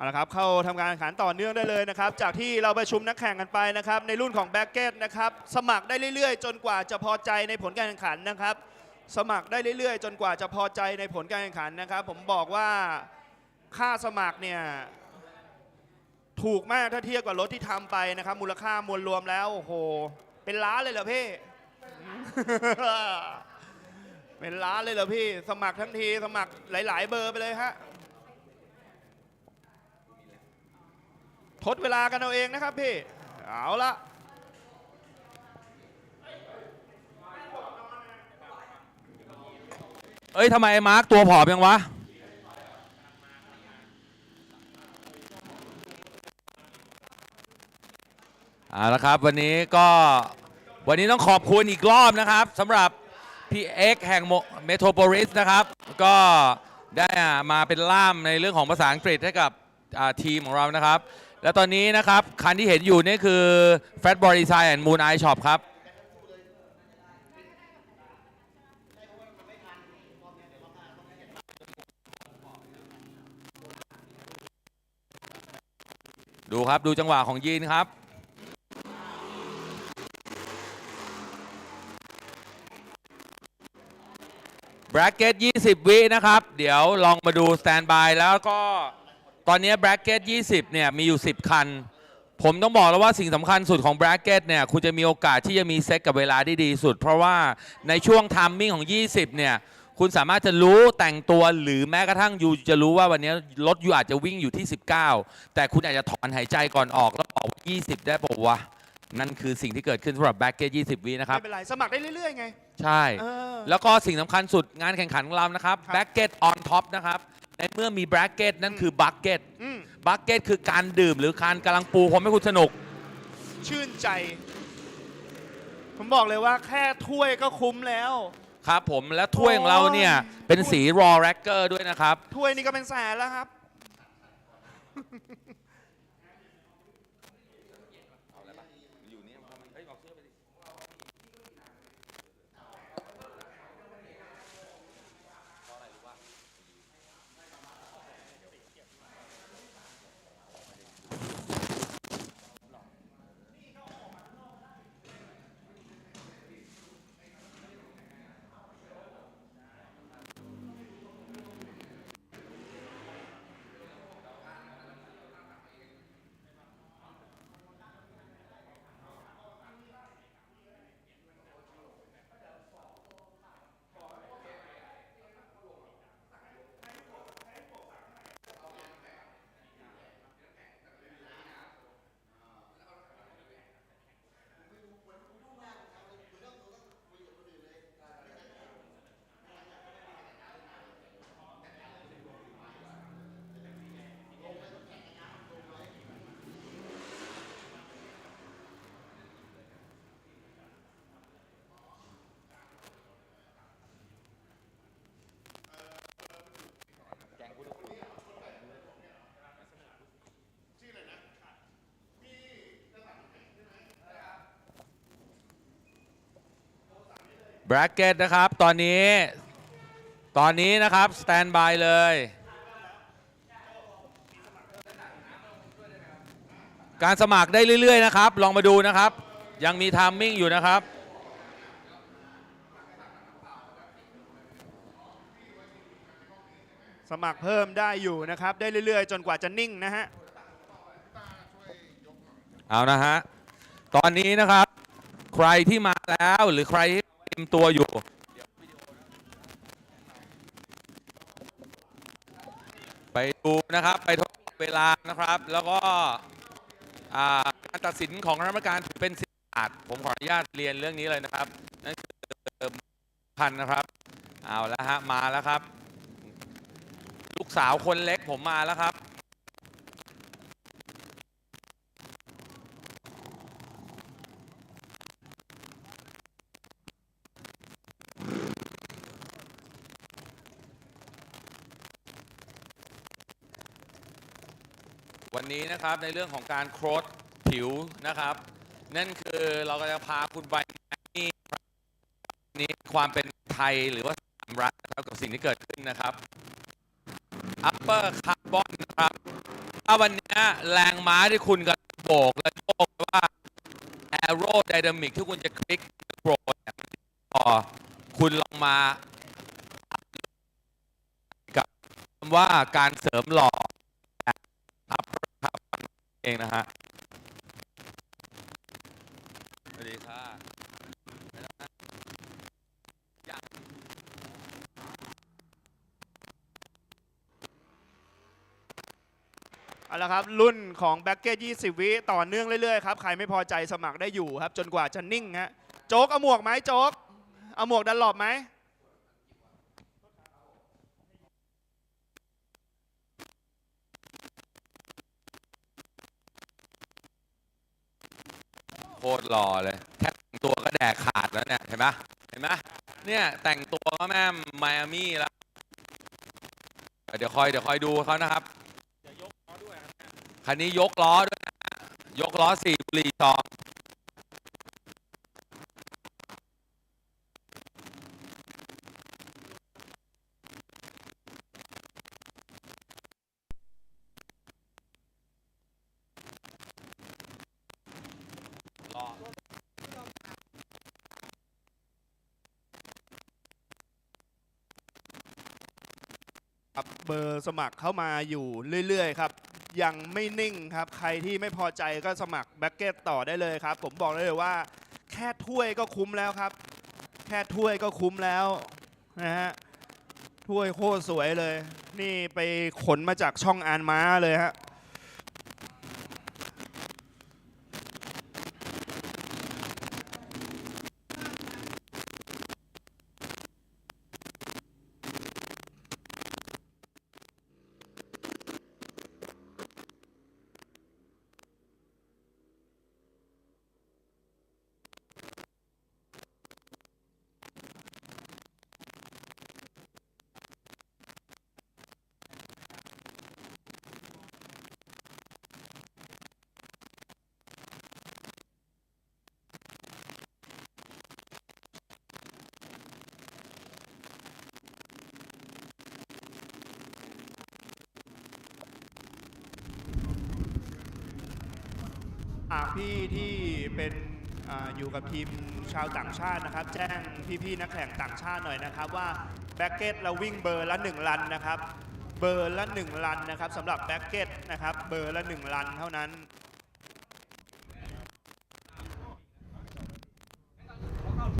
เอาละครับเข้าทำการแข่งขันต่อเนื่องได้เลยนะครับ จากที่เราประชุมนักแข่งกันไปนะครับ ในรุ่นของแบ็กเก็ตนะครับสมัครได้เรื่อยๆ จนกว่าจะพอใจในผลการแข่งขันนะครับ สมัครได้เรื่อยๆ จนกว่าจะพอใจในผลการแข่งขันนะครับ ผมบอกว่าค่าสมัครเนี่ยถูกมากถ้าเทียบกับรถที่ทำไปนะครับ มูลค่ามวลรวมแล้วโอ้โหเป็นล้านเลยเหรอพี่ เป็นล้านเลยเหรอพี่ สมัครทั้งทีสมัครหลาย ๆ เบอร์ไปเลยฮะ ทดเวลากันเอาเองนะครับพี่ เอาละเอ้ยทำไมไอ้มาร์คตัวผอมยังวะ เอาละครับวันนี้ก็วันนี้ต้องขอบคุณอีกรอบนะครับสำหรับพี่เอ็กแห่งเมโทรโพลิสนะครับ ก็ได้มาเป็นล่ามในเรื่องของภาษาอังกฤษให้กับทีมของเรานะครับ และตอนนี้นะครับคันที่เห็นอยู่นี่คือ Fat Boy Design and Moon Eye Shop ครับ ดูครับดูจังหวะของยีนครับ แบร c เกต20 วินะครับ เดี๋ยวลองมาดูสแตนบายแล้วก็ ตอนนี้แบร c เกต20 เนี่ย มีอยู่ 10 คัน ผมต้องบอกแล้วว่าสิ่งสำคัญสุดของแบร c เกตเนี่ย คุณจะมีโอกาสที่จะมีเซ็ตกับเวลาที่ดีสุด เพราะว่าในช่วงทัมมิ่งของ 20 เนี่ย คุณสามารถจะรู้แต่งตัวหรือแม้กระทั่งยูจะรู้ว่าวันนี้รถยูอาจจะวิ่งอยู่ที่ 19 แต่คุณอาจจะถอนหายใจก่อนออกแล้วบอกว่า20 ได้บอกว่าวะนั่นคือสิ่งที่เกิดขึ้นสำหรับแบ c เกต20 วินะครับ ไม่เป็นไร สมัครได้เรื่อยๆไง ใช่ เออ แล้วก็สิ่งสำคัญสุดงานแข่งขันของเรานะครับครับแบ็กเก็ตออนท็อปนะครับ ในเมื่อมีแบ็กเก็ตนั่นคือบักเก็ตอืมบักเก็ตคือการดื่มหรือการกำลังปูผมให้คุณสนุก ชื่นใจ ผมบอกเลยว่าแค่ถ้วยก็คุ้มแล้ว ครับผมและถ้วยของเราเนี่ยโอ้ย เป็นสีรอแร็กเกอร์ด้วยนะครับ ถ้วยนี่ก็เป็นแสนแล้วครับ บร c เกตนะครับ ตอนนี้ ตอนนี้นะครับ สแตนบายเลย การสมัครได้เรื่อย ๆ นะครับ ลองมาดูนะครับ ยังมีไทามมิ่งอยู่นะครับสมัครเพิ่มได้อยู่นะครับ ได้เรื่อย ๆ จนกว่าจะนิ่งนะฮะเอานะฮะตอนนี้นะครับ ใครที่มาแล้วหรือใครที่เตรีย มตัวอยู่ไปดูนะครับไปทดสอบเวลานะครับ แล้วก็การตัดสินของคณะกรรมการถือเป็นสิทธิ์อาจผมขออนุญาตเรียนเรื่องนี้เลยนะครับนั่นคือพันนะครับเอาแล้วฮะมาแล้วครับ ลูกสาวคนเล็กผมมาแล้วครับ วันนี้นะครับในเรื่องของการโครสผิวนะครับ นั่นคือเราก็จะพาคุณไปนี่นี่ความเป็นไทยหรือว่าสามรัฐนะครับกับสิ่งที่เกิดขึ้นนะครับ upper carbon นะครับว่าวันนี้แรงม้าที่คุณกับโบกและโยกว่า aerodynamic ที่คุณจะคลิกโปรเนี่ยพอคุณลองมากับคำว่าการเสริมหล่อครับครับเองนะ ฮะสวัสดีค่ะเอาละครับ รุ่นของแบ็กเก็ต20 วิต่อเนื่องเรื่อยๆครับ ใครไม่พอใจสมัครได้อยู่ครับ จนกว่าจะนิ่งฮะโจ๊กเอาหมวกไหมโจ๊กเอาหมวกดันหลบไหม โคตรหล่อเลยแค่แต่งตัวก็แดกขาดแล้วเนี่ยเห็นไหมเห็นไหมเนี่ยแต่งตัวก็แม่ไมอามี่แล้วเดี๋ยวคอยเดี๋ยวคอยดูเขานะครับคันนี้ยกล้อด้วยนะยกล้อสี่บุหรี่ซอง ครับเบอร์สมัครเข้ามาอยู่เรื่อยๆครับยังไม่นิ่งครับใครที่ไม่พอใจก็สมัครแบ็กเก็ตต่อได้เลยครับ ผมบอกได้เลยว่า แค่ถ้วยก็คุ้มแล้วครับ แค่ถ้วยก็คุ้มแล้วนะฮะถ้วยโคตรสวยเลย นี่ไปขนมาจากช่องอานม้าเลยฮะ หากพี่ที่เป็นอาอยู่กับทีมชาวต่างชาตินะครับ แจ้งพี่ๆนักแข่งต่างชาติหน่อยนะครับ ว่าแบ็กเก็ตเราวิ่งเบอร์ละ1ลันนะครับ เบอร์ละ1ลันนะครับสำหรับแบ็กเก็ตนะครับ เบอร์ละ1ลันเท่านั้น